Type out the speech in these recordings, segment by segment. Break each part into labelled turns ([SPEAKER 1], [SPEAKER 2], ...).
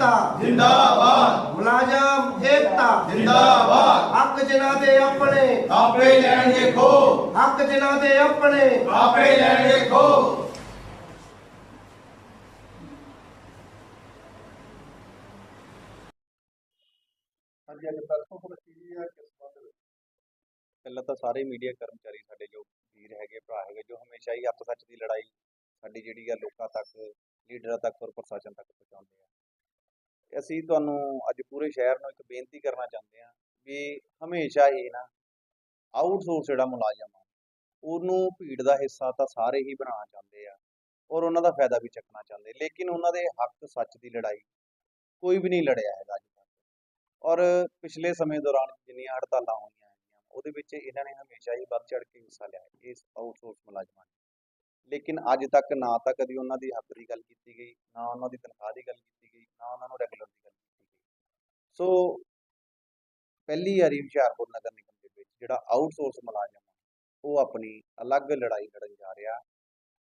[SPEAKER 1] ਏਕਤਾ
[SPEAKER 2] ਜਿੰਦਾਬਾਦ।
[SPEAKER 1] ਮੁਲਾਜ਼ਮ ਏਕਤਾ।
[SPEAKER 2] ਜਿੰਦਾਬਾਦ।
[SPEAKER 1] ਹੱਕ ਜਿਨ੍ਹਾਂ ਦੇ ਆਪਣੇ।
[SPEAKER 2] ਆਪੇ ਲੈਣਗੇ ਖੋ
[SPEAKER 1] ਹੱਕ ਜਿਨ੍ਹਾਂ ਦੇ ਆਪਣੇ।
[SPEAKER 2] ਆਪੇ ਲੈਣਗੇ ਖੋ
[SPEAKER 3] ਹਾਂਜੀ ਅੱਜ ਪ੍ਰੈਸ ਹੈ ਕਿਸ
[SPEAKER 4] ਪਹਿਲਾਂ ਤਾਂ ਸਾਰੇ ਮੀਡੀਆ ਕਰਮਚਾਰੀ ਸਾਡੇ ਜੋ ਵੀਰ ਹੈਗੇ ਭਰਾ ਹੈਗੇ ਜੋ ਹਮੇਸ਼ਾ ਹੀ ਹੱਕ ਸੱਚ ਦੀ ਲੜਾਈ ਸਾਡੀ ਜਿਹੜੀ ਆ ਲੋਕਾਂ ਤੱਕ ਲੀਡਰਾਂ ਤੱਕ ਔਰ ਪ੍ਰਸ਼ਾਸਨ ਤੱਕ ਪਹੁੰਚਾਉਂਦੇ ਆ। ਅਸੀਂ ਤੁਹਾਨੂੰ ਅੱਜ ਪੂਰੇ ਸ਼ਹਿਰ ਨੂੰ ਇੱਕ ਬੇਨਤੀ ਕਰਨਾ ਚਾਹੁੰਦੇ ਹਾਂ ਵੀ ਹਮੇਸ਼ਾ ਇਹ ਨਾ ਆਊਟਸੋਰਸ ਜਿਹੜਾ ਮੁਲਾਜ਼ਮ ਆ, ਉਹਨੂੰ ਭੀੜ ਦਾ ਹਿੱਸਾ ਤਾਂ ਸਾਰੇ ਹੀ ਬਣਾਉਣਾ ਚਾਹੁੰਦੇ ਆ ਔਰ ਉਹਨਾਂ ਦਾ ਫਾਇਦਾ ਵੀ ਚੱਕਣਾ ਚਾਹੁੰਦੇ, ਲੇਕਿਨ ਉਹਨਾਂ ਦੇ ਹੱਕ ਸੱਚ ਦੀ ਲੜਾਈ ਕੋਈ ਵੀ ਨਹੀਂ ਲੜਿਆ ਹੈਗਾ ਅੱਜ ਤੱਕ। ਔਰ ਪਿਛਲੇ ਸਮੇਂ ਦੌਰਾਨ ਜਿੰਨੀਆਂ ਹੜਤਾਲਾਂ ਹੋਈਆਂ ਹੈਗੀਆਂ, ਉਹਦੇ ਵਿੱਚ ਇਹਨਾਂ ਨੇ ਹਮੇਸ਼ਾ ਹੀ ਵੱਧ ਚੜ ਕੇ ਹਿੱਸਾ ਲਿਆ ਇਸ ਆਊਟਸੋਰਸ ਮੁਲਾਜ਼ਮਾਂ ਨੇ। ਲੇਕਿਨ ਅੱਜ ਤੱਕ ਨਾ ਤਾਂ ਕਦੀ ਉਹਨਾਂ ਦੀ ਹੱਕ ਦੀ ਗੱਲ ਕੀਤੀ ਗਈ, ਨਾ ਉਹਨਾਂ ਦੀ ਤਨਖਾਹ ਦੀ ਗੱਲ ਕੀਤੀ ਗਈ ਨਾ ਉਹਨਾਂ ਨੂੰ ਰੈਗੂਲਰ ਦੀ ਗੱਲ ਕੀਤੀ ਗਈ। ਸੋ ਪਹਿਲੀ ਵਾਰੀ ਹੁਸ਼ਿਆਰਪੁਰ ਨਗਰ ਨਿਗਮ ਦੇ ਵਿੱਚ ਜਿਹੜਾ ਆਊਟਸੋਰਸ ਮੁਲਾਜ਼ਮ ਆ, ਉਹ ਆਪਣੀ ਅਲੱਗ ਲੜਾਈ ਲੜਨ ਜਾ ਰਿਹਾ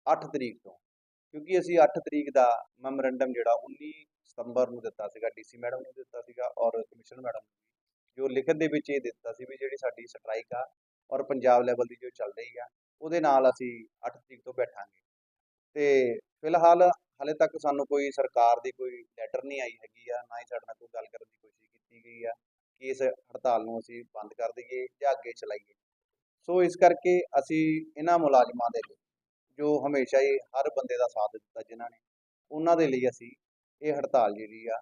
[SPEAKER 4] 8 ਤਰੀਕ ਤੋਂ। ਕਿਉਂਕਿ ਅਸੀਂ 8 ਤਰੀਕ ਦਾ ਮੈਮੋਰੈਂਡਮ ਜਿਹੜਾ 19 ਸਤੰਬਰ ਨੂੰ ਦਿੱਤਾ ਸੀਗਾ ਡੀਸੀ ਮੈਡਮ ਨੂੰ ਦਿੱਤਾ ਸੀਗਾ ਔਰ ਕਮਿਸ਼ਨਰ ਮੈਡਮ ਨੂੰ ਜੋ ਲਿਖਤ ਦੇ ਵਿੱਚ ਇਹ ਦਿੱਤਾ ਸੀ ਵੀ ਜਿਹੜੀ ਸਾਡੀ ਸਟ੍ਰਾਈਕ ਆ ਔਰ ਪੰਜਾਬ ਲੈਵਲ ਦੀ ਜੋ ਚੱਲ ਰਹੀ ਆ, ਉਹਦੇ ਨਾਲ ਅਸੀਂ 8 ਤਰੀਕ ਤੋਂ ਬੈਠਾਂਗੇ। ਤੇ ਫਿਲਹਾਲ ਹਾਲੇ ਤੱਕ ਸਾਨੂੰ ਕੋਈ ਸਰਕਾਰ ਦੀ ਕੋਈ ਲੈਟਰ ਨਹੀਂ ਆਈ ਹੈਗੀ ਆ, ਨਾ ਹੀ ਸਾਡੇ ਨਾਲ ਕੋਈ ਗੱਲ ਕਰਨ ਦੀ ਕੋਸ਼ਿਸ਼ ਕੀਤੀ ਗਈ ਆ ਕਿ ਇਸ ਹੜਤਾਲ ਨੂੰ ਅਸੀਂ ਬੰਦ ਕਰ ਦਈਏ ਜਾਂ ਅੱਗੇ ਚਲਾਈਏ। ਸੋ ਇਸ ਕਰਕੇ ਅਸੀਂ ਇਹਨਾਂ ਮੁਲਾਜ਼ਮਾਂ ਦੇ ਲਈ, ਜੋ ਹਮੇਸ਼ਾ ਹੀ ਹਰ ਬੰਦੇ ਦਾ ਸਾਥ ਦਿੱਤਾ ਜਿਨ੍ਹਾਂ ਨੇ, ਉਹਨਾਂ ਦੇ ਲਈ ਅਸੀਂ ਇਹ ਹੜਤਾਲ ਜਿਹੜੀ ਆ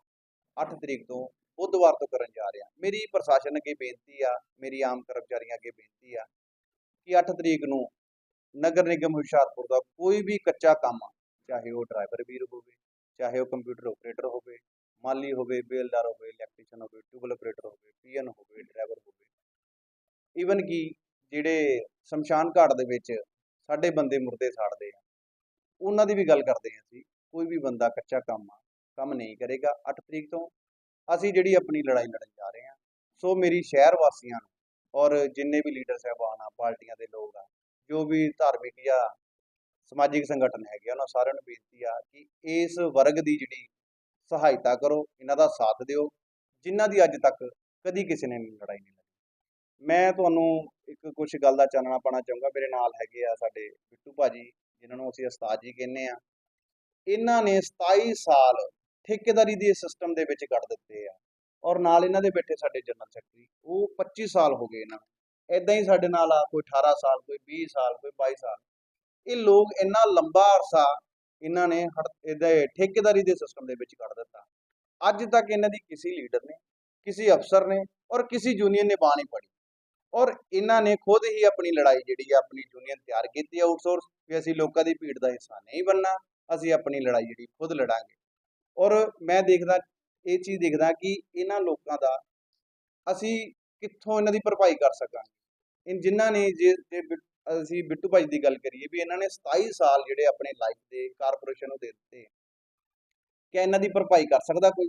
[SPEAKER 4] 8 ਤਰੀਕ ਤੋਂ ਬੁੱਧਵਾਰ ਤੋਂ ਕਰਨ ਜਾ ਰਹੇ ਹਾਂ। ਮੇਰੀ ਪ੍ਰਸ਼ਾਸਨ ਅੱਗੇ ਬੇਨਤੀ ਆ, ਮੇਰੀ ਆਮ ਕਰਮਚਾਰੀਆਂ ਅੱਗੇ ਬੇਨਤੀ ਆ ਕਿ 8 ਤਰੀਕ ਨੂੰ ਨਗਰ ਨਿਗਮ ਹੁਸ਼ਿਆਰਪੁਰ ਦਾ ਕੋਈ ਵੀ ਕੱਚਾ ਕੰਮ ਆ, ਚਾਹੇ ਉਹ ਡਰਾਈਵਰ ਵੀਰ ਹੋਵੇ, ਚਾਹੇ ਉਹ ਕੰਪਿਊਟਰ ਆਪਰੇਟਰ ਹੋਵੇ, ਮਾਲੀ ਹੋਵੇ, ਬੇਲਦਾਰ ਹੋਵੇ, ਇਲੈਕਟ੍ਰੀਸ਼ੀਅਨ ਹੋਵੇ ਟਿਊਬਲ ਆਪਰੇਟਰ ਹੋਵੇ, ਪੀਐਨ ਹੋਵੇ, ਡਰਾਈਵਰ ਹੋਵੇ ਈਵਨ ਕਿ ਜਿਹੜੇ ਸ਼ਮਸ਼ਾਨ ਘਾਟ ਦੇ ਵਿੱਚ ਸਾਡੇ ਬੰਦੇ ਮੁਰਦੇ ਸਾੜਦੇ ਆ, ਉਹਨਾਂ ਦੀ ਵੀ ਗੱਲ ਕਰਦੇ ਹਾਂ ਅਸੀਂ, ਕੋਈ ਵੀ ਬੰਦਾ ਕੱਚਾ ਕੰਮ ਆ, ਕੰਮ ਨਹੀਂ ਕਰੇਗਾ 8 ਤਰੀਕ ਤੋਂ। ਅਸੀਂ ਜਿਹੜੀ ਆਪਣੀ ਲੜਾਈ ਲੜਨ ਜਾ ਰਹੇ ਹਾਂ ਸੋ ਮੇਰੀ ਸ਼ਹਿਰ ਵਾਸੀਆਂ ਨੂੰ ਔਰ ਜਿੰਨੇ ਵੀ ਲੀਡਰ ਸਾਹਿਬਾਨ ਆ, ਪਾਰਟੀਆਂ ਦੇ ਲੋਕ ਆ ਜੋ ਵੀ ਧਾਰਮਿਕ ਜਾਂ ਸਮਾਜਿਕ ਸੰਗਠਨ ਹੈਗੇ ਆ, ਉਹਨਾਂ ਸਾਰਿਆਂ ਨੂੰ ਬੇਨਤੀ ਆ ਕਿ ਇਸ ਵਰਗ ਦੀ ਜਿਹੜੀ ਸਹਾਇਤਾ ਕਰੋ ਇਹਨਾਂ ਦਾ ਸਾਥ ਦਿਓ ਜਿਨ੍ਹਾਂ ਦੀ ਅੱਜ ਤੱਕ ਕਦੀ ਕਿਸੇ ਨੇ ਲੜਾਈ ਨਹੀਂ ਲੜੀ। ਮੈਂ ਤੁਹਾਨੂੰ ਇੱਕ ਕੁਝ ਗੱਲ ਦਾ ਚਾਨਣਾ ਪਾਣਾ ਚਾਹੂੰਗਾ ਮੇਰੇ ਨਾਲ ਹੈਗੇ ਆ ਸਾਡੇ ਬਿੱਟੂ ਭਾਜੀ ਜਿਨ੍ਹਾਂ ਨੂੰ ਅਸੀਂ ਉਸਤਾਦ ਜੀ ਕਹਿੰਦੇ ਆ। ਇਹਨਾਂ ਨੇ 27 ਸਾਲ ਠੇਕੇਦਾਰੀ ਦੇ ਸਿਸਟਮ ਦੇ ਵਿੱਚ ਕੱਢ ਦਿੱਤੇ ਆ। ਔਰ ਨਾਲ ਇਹਨਾਂ ਦੇ ਬੈਠੇ ਸਾਡੇ ਜਨਰਲ ਸੈਕਟਰੀ ਉਹ 25 ਸਾਲ ਹੋ ਗਏ ਇਹਨਾਂ ਨੂੰ। ਇਦਾਂ ਹੀ ਸਾਡੇ ਨਾਲ ਆ, ਕੋਈ 18 ਸਾਲ, ਕੋਈ 20 ਸਾਲ, ਕੋਈ 22 ਸਾਲ। ਇਹ ਲੋਕ ਇੰਨਾ ਲੰਬਾ ਅਰਸਾ ਇਹਨਾਂ ਨੇ ਇਹਦੇ ਠੇਕੇਦਾਰੀ ਦੇ ਸਿਸਟਮ ਦੇ ਵਿੱਚ ਕੱਢ ਦਿੱਤਾ। ਅੱਜ ਤੱਕ ਇਹਨਾਂ ਦੀ ਕਿਸੇ ਲੀਡਰ ਨੇ, ਕਿਸੇ ਅਫਸਰ ਨੇ ਔਰ ਕਿਸੇ ਯੂਨੀਅਨ ਨੇ ਬਾਹ ਨਹੀਂ ਫੜੀ। ਔਰ ਇਹਨਾਂ ਨੇ ਖੁਦ ਹੀ ਆਪਣੀ ਲੜਾਈ ਜਿਹੜੀ ਆ, ਆਪਣੀ ਯੂਨੀਅਨ ਤਿਆਰ ਕੀਤੀ ਆ ਆਊਟਸੋਰਸ ਵੀ ਅਸੀਂ ਲੋਕਾਂ ਦੀ ਭੀੜ ਦਾ ਹਿੱਸਾ ਨਹੀਂ ਬਣਨਾ, ਅਸੀਂ ਆਪਣੀ ਲੜਾਈ ਜਿਹੜੀ ਖੁਦ ਲੜਾਂਗੇ। ਔਰ ਮੈਂ ਦੇਖਦਾ, ਇਹ ਚੀਜ਼ ਦੇਖਦਾ ਕਿ ਇਹਨਾਂ ਲੋਕਾਂ ਦਾ ਅਸੀਂ ਕਿੱਥੋਂ ਇਹਨਾਂ ਦੀ ਭਰਪਾਈ ਕਰ ਸਕਾਂਗੇ? ਇਨ ਜਿਨ੍ਹਾਂ ਨੇ ਜੇ ਜੇ ਬਿ- ਅਸੀਂ ਬਿੱਟੂ ਭਾਈ ਦੀ ਗੱਲ ਕਰੀਏ ਵੀ ਇਹਨਾਂ ਨੇ 27 ਸਾਲ ਜਿਹੜੇ ਆਪਣੇ ਲਾਈਫ ਦੇ ਕਾਰਪੋਰੇਸ਼ਨ ਨੂੰ ਦੇ ਦਿੱਤੇ। ਕਿ ਇਹਨਾਂ ਦੀ ਭਰਪਾਈ ਕਰ ਸਕਦਾ ਕੋਈ?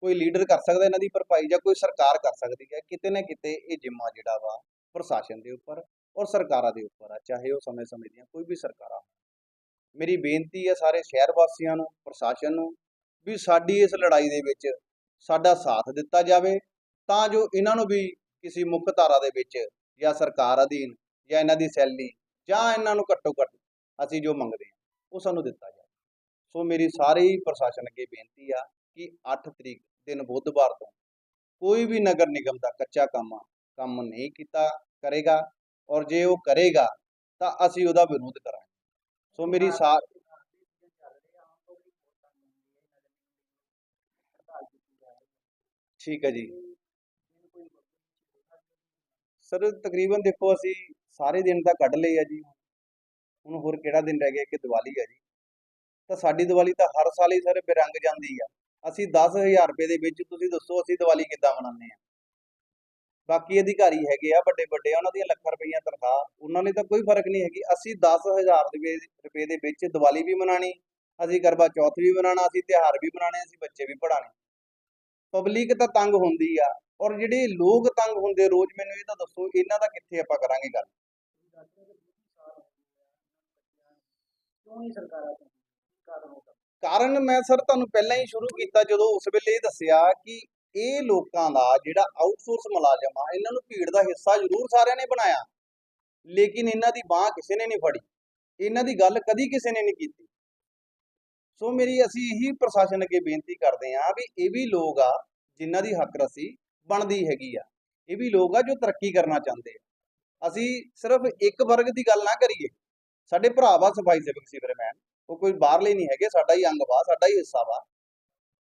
[SPEAKER 4] ਕੋਈ ਲੀਡਰ ਕਰ ਸਕਦਾ ਇਹਨਾਂ ਦੀ ਭਰਪਾਈ ਜਾਂ ਕੋਈ ਸਰਕਾਰ ਕਰ ਸਕਦੀ ਹੈ? ਕਿਤੇ ਨਾ ਕਿਤੇ ਇਹ ਜਿੰਮਾ ਜਿਹੜਾ ਵਾ ਪ੍ਰਸ਼ਾਸਨ ਦੇ ਉੱਪਰ ਔਰ ਸਰਕਾਰਾਂ ਦੇ ਉੱਪਰ ਆ, ਚਾਹੇ ਉਹ ਸਮੇਂ-ਸਮੇਂ ਦੀਆਂ ਕੋਈ ਵੀ ਸਰਕਾਰਾਂ ਮੇਰੀ ਬੇਨਤੀ ਹੈ ਸਾਰੇ ਸ਼ਹਿਰ ਵਾਸੀਆਂ ਨੂੰ, ਪ੍ਰਸ਼ਾਸਨ ਨੂੰ ਵੀ ਸਾਡੀ ਇਸ ਲੜਾਈ ਦੇ ਵਿੱਚ ਸਾਡਾ ਸਾਥ ਦਿੱਤਾ ਜਾਵੇ ਤਾਂ ਜੋ ਇਹਨਾਂ ਨੂੰ ਵੀ ਕਿਸੇ ਮੁੱਖ ਧਾਰਾ ਦੇ ਵਿੱਚ ਜਾਂ ਸਰਕਾਰ ਅਧੀਨ ਜਾਂ ਇਹਨਾਂ ਦੀ ਸੈਲਰੀ ਜਾਂ ਇਹਨਾਂ ਨੂੰ ਘੱਟੋ ਘੱਟ ਅਸੀਂ ਜੋ ਮੰਗਦੇ ਹਾਂ, ਉਹ ਸਾਨੂੰ ਦਿੱਤਾ ਜਾਵੇ। ਸੋ ਮੇਰੀ ਸਾਰੇ ਹੀ ਪ੍ਰਸ਼ਾਸਨ ਅੱਗੇ ਬੇਨਤੀ ਆ ਕਿ 8 ਤਰੀਕ ਦਿਨ ਬੁੱਧਵਾਰ ਤੋਂ ਕੋਈ ਵੀ ਨਗਰ ਨਿਗਮ ਦਾ ਕੱਚਾ ਕੰਮ ਆ ਕੰਮ ਨਹੀਂ ਕੀਤਾ ਕਰੇਗਾ ਔਰ ਜੇ ਉਹ ਕਰੇਗਾ ਤਾਂ ਅਸੀਂ ਉਹਦਾ ਵਿਰੋਧ ਕਰਾਂਗੇ। ਸੋ ਮੇਰੀ ਸਾ ਠੀਕ ਹੈ ਜੀ। ਸਰ ਤਕਰੀਬਨ ਦੇਖੋ ਅਸੀਂ ਸਾਰੇ ਦਿਨ ਤਾਂ ਕੱਢ ਲਏ ਆ ਜੀ। ਹੁਣ ਹੋਰ ਕਿਹੜਾ ਦਿਨ ਰਹਿ ਗਿਆ ਕਿ ਦੀਵਾਲੀ ਆ ਜੀ। ਤਾਂ ਸਾਡੀ ਦੀਵਾਲੀ ਤਾਂ ਹਰ ਸਾਲ ਹੀ ਸਰ ਬਿਰੰਗ ਜਾਂਦੀ ਆ। ਅਸੀਂ 10000 ਰੁਪਏ ਦੇ ਵਿੱਚ ਤੁਸੀਂ ਦੱਸੋ ਅਸੀਂ ਦੀਵਾਲੀ ਕਿੱਦਾਂ ਮਨਾਉਂਦੇ ਆ। ਬਾਕੀ ਅਧਿਕਾਰੀ ਹੈਗੇ ਆ ਵੱਡੇ ਵੱਡੇ ਉਹਨਾਂ ਦੀਆਂ ਲੱਖਾਂ ਰੁਪਈਆ ਤਨਖਾਹ। ਉਹਨਾਂ ਨੇ ਤਾਂ ਕੋਈ ਫ਼ਰਕ ਨਹੀਂ ਹੈਗੀ। ਅਸੀਂ 10000 ਰੁਪਏ ਰੁਪਏ ਦੇ ਵਿੱਚ ਦੀਵਾਲੀ ਵੀ ਮਨਾਣੀ ਅਸੀਂ ਕਰਵਾ ਚੌਥ ਵੀ ਮਨਾਣਾ ਅਸੀਂ ਤਿਉਹਾਰ ਵੀ ਮਨਾਣੇ ਅਸੀਂ ਬੱਚੇ ਵੀ ਪੜਾਣੇ ਪਬਲਿਕ ਤਾਂ ਤੰਗ ਹੁੰਦੀ ਆ। ਔਰ ਜਿਹੜੇ ਲੋਕ ਤੰਗ ਹੁੰਦੇ ਰੋਜ਼ ਮੈਨੂੰ ਇਹ ਤਾਂ ਦੱਸੋ ਇਹਨਾਂ ਦਾ ਕਿੱਥੇ ਆਪਾਂ ਕਰਾਂਗੇ ਗੱਲ?
[SPEAKER 5] ਕਿਉਂ ਨਹੀਂ ਸਰਕਾਰਾਂ ਤੋਂ ਕਾਰਨ
[SPEAKER 4] ਮੈਂ ਸਰ ਤੁਹਾਨੂੰ ਪਹਿਲਾਂ ਹੀ ਸ਼ੁਰੂ ਕੀਤਾ ਜਦੋਂ ਉਸ ਵੇਲੇ ਇਹ ਦੱਸਿਆ ਕਿ ਇਹ ਲੋਕਾਂ ਦਾ ਜਿਹੜਾ ਆਊਟਸੋਰਸ ਮੁਲਾਜ਼ਮ ਆ ਇਹਨਾਂ ਨੂੰ ਭੀੜ ਦਾ ਹਿੱਸਾ ਜ਼ਰੂਰ ਸਾਰਿਆਂ ਨੇ ਬਣਾਇਆ। ਲੇਕਿਨ ਇਹਨਾਂ ਦੀ ਬਾਹ ਕਿਸੇ ਨੇ ਨਹੀਂ ਫੜੀ। ਇਹਨਾਂ ਦੀ ਗੱਲ ਕਦੀ ਕਿਸੇ ਨੇ ਨਹੀਂ ਕੀਤੀ। ਸੋ ਮੇਰੀ ਅਸੀਂ ਇਹੀ ਪ੍ਰਸ਼ਾਸਨ ਅੱਗੇ ਬੇਨਤੀ ਕਰਦੇ ਹਾਂ ਵੀ ਇਹ ਵੀ ਲੋਕ ਆ ਜਿਨ੍ਹਾਂ ਦੀ ਹੱਕ ਰਸੀ ਬਣਦੀ ਹੈਗੀ ਆ। ਇਹ ਵੀ ਲੋਕ ਆ ਜੋ ਤਰੱਕੀ ਕਰਨਾ ਚਾਹੁੰਦੇ ਆ। ਅਸੀਂ ਸਿਰਫ ਇੱਕ ਵਰਗ ਦੀ ਗੱਲ ਨਾ ਕਰੀਏ। ਸਾਡੇ ਭਰਾ ਵਾ ਸਫ਼ਾਈ ਸੇਵਕ ਸੀਵਰਮੈਨ ਉਹ ਕੋਈ ਬਾਹਰਲੇ ਨਹੀਂ ਹੈਗੇ, ਸਾਡਾ ਹੀ ਅੰਗ ਵਾ, ਸਾਡਾ ਹੀ ਹਿੱਸਾ ਵਾ।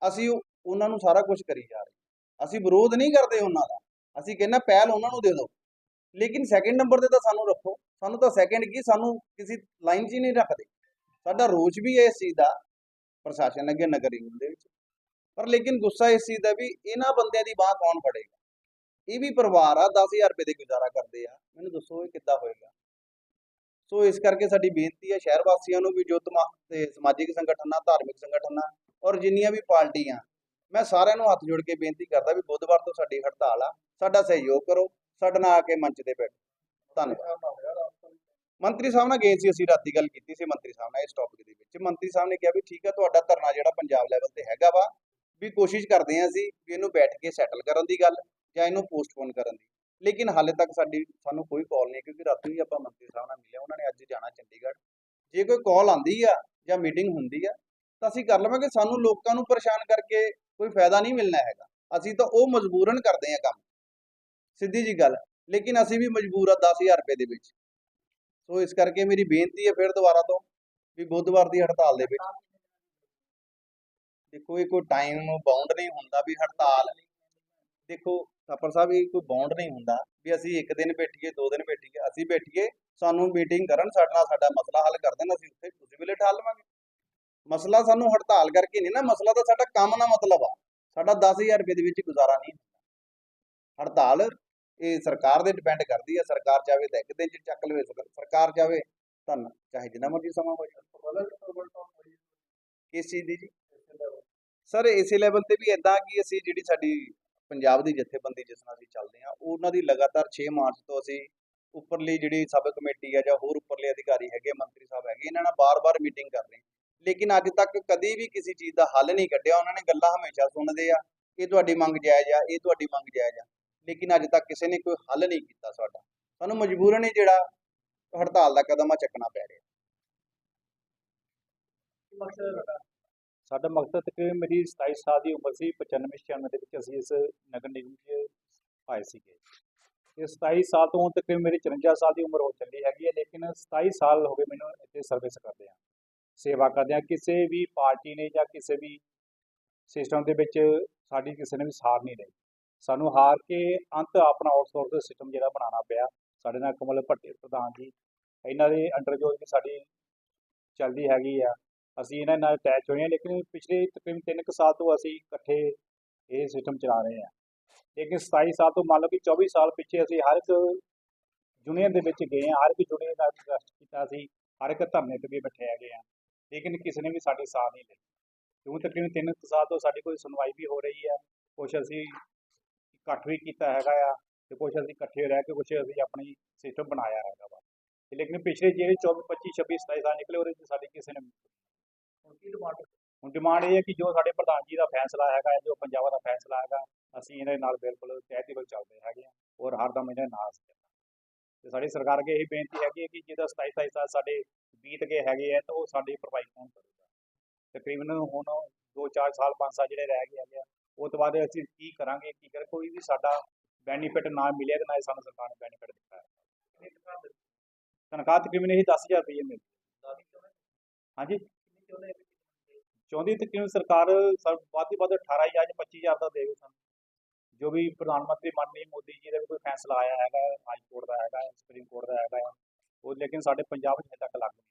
[SPEAKER 4] ਅਸੀਂ ਉਹਨਾਂ ਨੂੰ ਸਾਰਾ ਕੁਝ ਕਰੀ ਜਾ ਰਹੇ ਅਸੀਂ ਵਿਰੋਧ ਨਹੀਂ ਕਰਦੇ ਉਹਨਾਂ ਦਾ। ਅਸੀਂ ਕਹਿੰਨਾ ਪਹਿਲ ਉਹਨਾਂ ਨੂੰ ਦੇ ਦਿਓ। ਲੇਕਿਨ ਸੈਕਿੰਡ ਨੰਬਰ ਤੇ ਤਾਂ ਸਾਨੂੰ ਰੱਖੋ। ਸਾਨੂੰ ਤਾਂ ਸੈਕਿੰਡ ਕੀ, ਸਾਨੂੰ ਕਿਸੇ ਲਾਈਨ 'ਚ ਹੀ ਨਹੀਂ ਰੱਖਦੇ। ਸਾਡਾ ਰੋਚ ਵੀ ਹੈ ਇਸ ਚੀਜ਼ ਦਾ। ਪ੍ਰਸ਼ਾਸਨ ਅੱਗੇ ਨਗਰ ਨਿਗਮ ਦੇ ਵਿੱਚ। ਪਰ ਲੇਕਿਨ ਗੁੱਸਾ ਇਸ ਚੀਜ਼ ਦਾ ਵੀ ਇਹਨਾਂ ਬੰਦਿਆਂ ਦੀ ਬਾਹ ਕੌਣ ਫੜੇਗਾ? ਇਹ ਵੀ ਪਰਿਵਾਰ ਆ 10000 ਰੁਪਏ ਦੇ ਗੁਜ਼ਾਰਾ ਕਰਦੇ ਆ। ਮੈਨੂੰ ਦੱਸੋ ਇਹ ਕਿੱਦਾਂ ਹੋਏਗਾ? ਸੋ ਇਸ ਕਰਕੇ ਸਾਡੀ ਬੇਨਤੀ ਹੈ ਸ਼ਹਿਰ ਵਾਸੀਆਂ ਨੂੰ ਵੀ ਜੋ ਤੇ ਸਮਾਜਿਕ ਸੰਗਠਨਾਂ, ਧਾਰਮਿਕ ਸੰਗਠਨਾਂ ਔਰ ਜਿੰਨੀਆਂ ਵੀ ਪਾਰਟੀਆਂ, ਮੈਂ ਸਾਰਿਆਂ ਨੂੰ ਹੱਥ ਜੋੜ ਕੇ ਬੇਨਤੀ ਕਰਦਾ ਵੀ ਬੁੱਧਵਾਰ ਤੋਂ ਸਾਡੀ ਹੜਤਾਲ ਆ। ਸਾਡਾ ਸਹਿਯੋਗ ਕਰੋ, ਸਾਡੇ ਨਾਲ ਆ ਕੇ ਮੰਚ ਤੇ ਬੈਠੋ। ਧੰਨਵਾਦ। ਮੰਤਰੀ ਸਾਹਿਬ ਨਾਲ ਗਏ ਸੀ ਅਸੀਂ, ਰਾਤੀ ਗੱਲ ਕੀਤੀ ਸੀ ਮੰਤਰੀ ਸਾਹਿਬ ਨਾਲ ਇਸ ਟੌਪਿਕ ਦੇ ਵਿੱਚ। ਮੰਤਰੀ ਸਾਹਿਬ ਨੇ ਕਿਹਾ ਵੀ ਠੀਕ ਆ, ਤੁਹਾਡਾ ਧਰਨਾ ਜਿਹੜਾ ਪੰਜਾਬ ਲੈਵਲ ਤੇ ਹੈਗਾ ਵਾ ਵੀ ਕੋਸ਼ਿਸ਼ ਕਰਦੇ ਹਾਂ ਅਸੀਂ ਵੀ ਇਹਨੂੰ ਬੈਠ ਕੇ ਸੈਟਲ ਕਰਨ ਦੀ ਗੱਲ ਜਾਂ ਇਹਨੂੰ ਪੋਸਟਪੋਨ ਕਰਨ ਦੀ। ਲੇਕਿਨ ਹਾਲੇ ਤੱਕ ਸਾਡੀ, ਸਾਨੂੰ ਕੋਈ ਕਾਲ ਨਹੀਂ ਕਿਉਂਕਿ ਰਾਤੀ ਹੀ ਆਪਾਂ ਮੰਤਰੀ ਸਾਹਿਬ ਨਾਲ ਮਿਲਿਆ ਉਹਨਾਂ ਨੇ ਅੱਜ ਜਾਣਾ ਚੰਡੀਗੜ੍ਹ। ਜੇ ਕੋਈ ਕਾਲ ਆਂਦੀ ਆ ਜਾਂ ਮੀਟਿੰਗ ਹੁੰਦੀ ਆ, ਤਾਂ ਅਸੀਂ ਕਰ ਲਵਾਂਗੇ। ਸਾਨੂੰ ਲੋਕਾਂ ਨੂੰ ਪਰੇਸ਼ਾਨ ਕਰਕੇ ਕੋਈ ਫਾਇਦਾ ਨਹੀਂ ਮਿਲਣਾ ਹੈਗਾ। ਅਸੀਂ ਤਾਂ ਉਹ ਮਜਬੂਰਨ ਕਰਦੇ ਆ ਕੰਮ। ਸਿੱਧੀ ਜੀ ਗੱਲ। ਲੇਕਿਨ ਅਸੀਂ ਵੀ ਮਜਬੂਰ ਆ 10000 ਰੁਪਏ ਦੇ ਵਿੱਚ। ਸੋ ਇਸ ਕਰਕੇ ਮੇਰੀ ਬੇਨਤੀ ਹੈ ਫਿਰ ਦੁਬਾਰਾ ਤੋਂ ਵੀ ਬੁੱਧਵਾਰ ਦੀ ਹੜਤਾਲ ਦੇ ਵਿੱਚ। ਦੇਖੋ ਇਹ ਕੋਈ ਟਾਈਮ ਬਾਉਂਡ ਨਹੀਂ ਹੁੰਦਾ ਵੀ ਹੜਤਾਲ ਦੇਖੋ ਥਾਪਰ ਸਾਹਿਬ ਇਹ ਕੋਈ ਬਾਉਂਡ ਨਹੀਂ ਹੁੰਦਾ ਵੀ ਅਸੀਂ ਇੱਕ ਦਿਨ ਬੈਠੀਏ ਦੋ ਦਿਨ ਬੈਠੀਏ ਅਸੀਂ ਬੈਠੀਏ ਸਾਨੂੰ ਮੀਟਿੰਗ ਕਰਨ ਸਾਡੇ ਨਾਲ ਸਾਡਾ ਮਸਲਾ ਹੱਲ ਕਰ ਦੇਣ ਅਸੀਂ ਉੱਥੇ ਉਸੇ ਵੇਲੇ ਠਾਲ ਲਵਾਂਗੇ। ਮਸਲਾ ਸਾਨੂੰ ਹੜਤਾਲ ਕਰਕੇ ਨਹੀਂ ਨਾ ਮਸਲਾ ਤਾਂ ਸਾਡਾ ਕੰਮ ਨਾਲ ਮਤਲਬ ਆ। ਸਾਡਾ 10000 ਰੁਪਏ ਦੇ ਵਿੱਚ ਗੁਜ਼ਾਰਾ ਨਹੀਂ ਹੁੰਦਾ। ਹੜਤਾਲ ਇਹ ਸਰਕਾਰ ਦੇ ਡਿਪੈਂਡ ਕਰਦੀ ਹੈ ਸਰਕਾਰ ਚਾਹੇ ਤਾਂ ਇੱਕ ਦਿਨ ਚ ਚੱਕ ਲਵੇ ਸਰ- ਸਰਕਾਰ ਚਾਹੇ ਤਾਂ ਚਾਹੇ ਜਿੰਨਾ ਮਰਜ਼ੀ ਸਮਾਂ ਹੋ ਜਾਵੇ ਕਿਸ ਚੀਜ਼ ਦੀ ਜੀ? ਸਰ, ਇਸੇ ਲੈਵਲ ਤੇ ਵੀ ਇਦਾਂ ਕਿ ਅਸੀਂ ਜਿਹੜੀ ਸਾਡੀ ਪੰਜਾਬ ਦੀ ਜਥੇਬੰਦੀ ਜਿਸ ਨਾਲ ਅਸੀਂ ਚੱਲਦੇ ਹਾਂ, ਉਹਨਾਂ ਦੀ ਲਗਾਤਾਰ 6 ਮਾਰਚ ਤੋਂ ਅਸੀਂ ਉੱਪਰਲੀ ਜਿਹੜੀ ਸਬ ਕਮੇਟੀ ਹੈ ਜਾਂ ਹੋਰ ਉੱਪਰਲੇ ਅਧਿਕਾਰੀ ਹੈਗੇ ਮੰਤਰੀ ਸਾਹਿਬ ਹੈਗੇ, ਇਹਨਾਂ ਨਾਲ ਬਾਰ-ਬਾਰ ਮੀਟਿੰਗ ਕਰ ਰਹੇ ਲੇਕਿਨ ਅੱਜ ਤੱਕ ਕਦੀ ਵੀ ਕਿਸੇ ਚੀਜ਼ ਦਾ ਹੱਲ ਨਹੀਂ ਕੱਢਿਆ, ਉਹਨਾਂ ਨੇ ਗੱਲਾਂ ਹਮੇਸ਼ਾ ਸੁਣਦੇ ਆ, ਇਹ ਤੁਹਾਡੀ ਮੰਗ ਜਾਇਜ਼ ਆ, ਇਹ ਤੁਹਾਡੀ ਮੰਗ ਜਾਇਜ਼ ਆ, ਲੇਕਿਨ ਅੱਜ ਤੱਕ ਕਿਸੇ ਨੇ ਕੋਈ ਹੱਲ ਨਹੀਂ ਕੀਤਾ ਸਾਡਾ। ਸਾਨੂੰ ਮਜਬੂਰਨ ਹੀ ਜਿਹੜਾ ਹੜਤਾਲ ਦਾ ਕਦਮ ਆ, ਚੱਕਣਾ ਪੈ ਰਿਹਾ।
[SPEAKER 5] ਸਾਡਾ ਮਕਸਦ ਤਕਰੀਬਨ ਮੇਰੀ 27 ਸਾਲ ਦੀ ਉਮਰ ਸੀ 95 96 ਦੇ ਵਿੱਚ ਅਸੀਂ ਇਸ ਨਗਰ ਨਿਗਮ 'ਚ ਆਏ ਸੀਗੇ। ਤੇ 27 ਸਾਲ ਤੋਂ ਹੁਣ ਤੱਕ ਮੇਰੀ 54 ਸਾਲ ਦੀ ਉਮਰ ਹੋ ਚੱਲੀ ਹੈਗੀ ਹੈ, ਲੇਕਿਨ 27 ਸਾਲ ਹੋ ਗਏ ਮੈਨੂੰ ਇੱਥੇ ਸਰਵਿਸ ਕਰਦੇ ਆ ਸੇਵਾ ਕਰਦੇ ਆ ਕਿਸੇ ਵੀ ਪਾਰਟੀ ਨੇ ਜਾਂ ਕਿਸੇ ਵੀ ਸਿਸਟਮ ਦੇ ਵਿੱਚ ਸਾਡੀ ਕਿਸੇ ਨੇ ਵੀ ਸਾਰ ਨਹੀਂ ਲਈ। ਸਾਨੂੰ ਹਾਰ ਕੇ ਅੰਤ ਆਪਣਾ ਆਊਟਸੋਰਸ ਸਿਸਟਮ ਜਿਹੜਾ ਬਣਾਉਣਾ ਪਿਆ, ਸਾਡੇ ਨਾਲ ਕਮਲ ਭੱਟੇ ਪ੍ਰਧਾਨ ਜੀ, ਇਹਨਾਂ ਦੇ ਅੰਡਰ ਜੋ ਕਿ ਸਾਡੀ ਚੱਲਦੀ ਹੈਗੀ ਆ। ਅਸੀਂ ਇਹਨਾਂ ਨਾਲ ਅਟੈਚ ਹੋਏ ਹਾਂ, ਲੇਕਿਨ ਪਿਛਲੇ ਤਕਰੀਬਨ 3 ਕੁ ਸਾਲ ਤੋਂ ਅਸੀਂ ਇਕੱਠੇ ਇਹ ਸਿਸਟਮ ਚਲਾ ਰਹੇ ਹਾਂ। ਲੇਕਿਨ 27 ਸਾਲ ਤੋਂ ਮੰਨ ਲਓ ਕਿ 24 ਸਾਲ ਪਿੱਛੇ ਅਸੀਂ ਹਰ ਇੱਕ ਯੂਨੀਅਨ ਦੇ ਵਿੱਚ ਗਏ ਹਾਂ, ਹਰ ਇੱਕ ਯੂਨੀਅਨ ਦਾ ਟਰਸਟ ਕੀਤਾ ਸੀ, ਹਰ ਇੱਕ ਧਰਨੇ ਤੇ ਵੀ ਬੈਠੇ ਹੈਗੇ ਆ ਲੇਕਿਨ ਕਿਸੇ ਨੇ ਵੀ ਸਾਡੀ ਸਾਥ ਨਹੀਂ ਲਈ ਕਿਉਂ? ਤਕਰੀਬਨ 3 ਕੁ ਸਾਲ ਤੋਂ ਸਾਡੀ ਕੋਈ ਸੁਣਵਾਈ ਵੀ ਹੋ ਰਹੀ ਹੈ, ਕੁਛ ਅਸੀਂ ਇਕੱਠ ਵੀ ਕੀਤਾ ਹੈਗਾ ਆ ਤੇ ਕੁਛ ਅਸੀਂ ਇਕੱਠੇ ਰਹਿ ਕੇ ਕੁਛ ਅਸੀਂ ਆਪਣੀ ਸਿਸਟਮ ਬਣਾਇਆ ਹੈਗਾ ਵਾ। ਲੇਕਿਨ ਪਿਛਲੇ ਜਿਹੜੇ 24 25 26 27 ਸਾਲ ਨਿਕਲੇ, ਉਹਦੇ 'ਚ ਸਾਡੀ ਕਿਸੇ ਨੇ ਹੁਣ ਕੀ ਡਿਮਾਂਡ ਹੁਣ ਡਿਮਾਂਡ ਇਹ ਹੈ ਕਿ ਜੋ ਸਾਡੇ ਪ੍ਰਧਾਨ ਜੀ ਦਾ ਫੈਸਲਾ ਹੈਗਾ ਜੋ ਪੰਜਾਬ ਦਾ ਫੈਸਲਾ ਹੈਗਾ ਅਸੀਂ ਇਹਦੇ ਨਾਲ ਬਿਲਕੁਲ ਤਹਿਦੀਬਲ ਚੱਲਦੇ ਹੈਗੇ ਔਰ ਹਰਦਮ ਇਹਦੇ ਨਾਲ। ਤੇ ਸਾਡੀ ਸਰਕਾਰ ਅੱਗੇ ਇਹ ਬੇਨਤੀ ਹੈਗੀ ਕਿ ਜਿਹਦਾ 27 27 ਸਾਲ ਸਾਡੇ ਬੀਤ ਗਏ ਹੈਗੇ ਆ ਤਾਂ ਉਹ ਸਾਡੀ ਭਰਪਾਈ ਕੌਣ ਕਰੂਗਾ। ਤਕਰੀਬਨ ਹੁਣ 2-4 ਸਾਲ 5 ਸਾਲ ਜਿਹੜੇ ਰਹਿ ਗਏ ਹੈਗੇ ਆ ਉਹ ਤੋਂ ਬਾਅਦ ਅਸੀਂ ਕੀ ਕਰਾਂਗੇ ਕੀ ਕਰ ਕੋਈ ਵੀ ਸਾਡਾ ਬੈਨੀਫਿਟ ਨਾ ਮਿਲਿਆ ਤੇ ਨਾ ਸਾਨੂੰ ਸਰਕਾਰ ਨੇ ਬੈਨੀਫਿਟ ਦਿੱਤਾ ਹੈ। ਤਨਖਾਹ ਤਕਰੀਬਨ ਇਹ 10000 ਰੁਪਏ ਮਿਲਦੀ ਹਾਂਜੀ? ਚਾਹੁੰਦੀ ਤਕਰੀਬਨ ਸਰਕਾਰ ਵੱਧ ਤੋਂ ਵੱਧ 18 ਜਾਂ 25000 ਦਾ ਦੇਵੇ ਸਾਨੂੰ। ਜੋ ਵੀ ਪ੍ਰਧਾਨ ਮੰਤਰੀ ਮਾਨਨੀ ਮੋਦੀ ਜੀ ਦਾ ਵੀ ਕੋਈ ਫੈਸਲਾ ਆਇਆ ਹੈਗਾ, ਹਾਈ ਕੋਰਟ ਦਾ ਹੈਗਾ, ਸੁਪਰੀਮ ਕੋਰਟ ਦਾ ਹੈਗਾ। ਉਹ ਲੇਕਿਨ ਸਾਡੇ ਪੰਜਾਬ 'ਚ ਹਜੇ ਤੱਕ ਲਾਗੂ